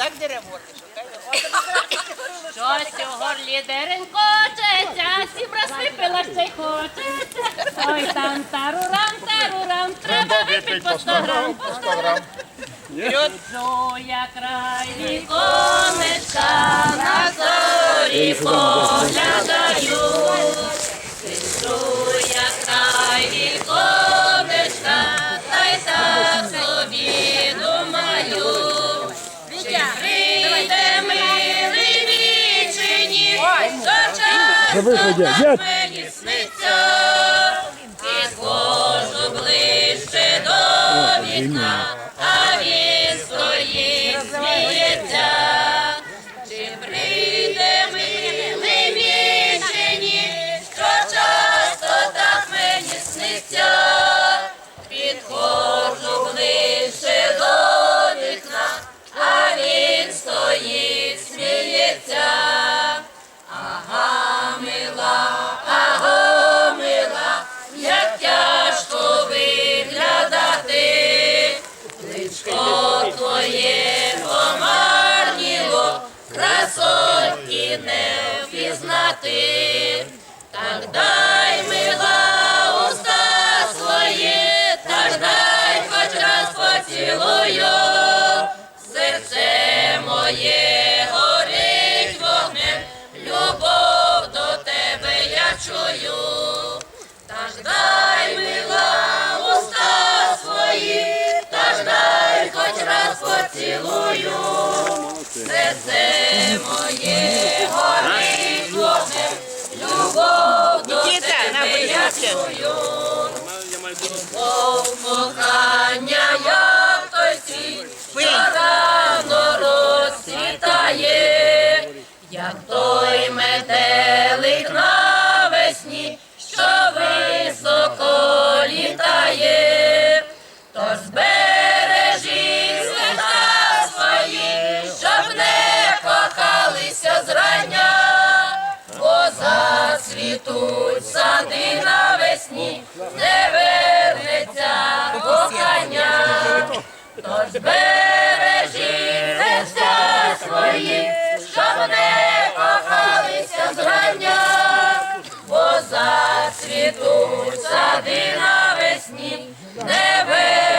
так дере горло, що хай Щось у горлі дерен кочеться, сім раз випила ще й хочеться. Ой, там тарурам, тарурам, треба випить по 100 грам, по 100 грам. Зоя край віконечка, на зорі поглядаю. Зоя край віконечка, та й то виході. так мені сниться, твоє помарніло, красотки не впізнати. Так дай, мила, серце моє горить вогнем, любов до на тебе я чую. Любов, кохалися зрання, бо зацвітуть сади навесні, не вернеться кохання. Тож збережи серця свої, щоб не кохалися зрання, бо зацвітуть сади навесні, не вернеться.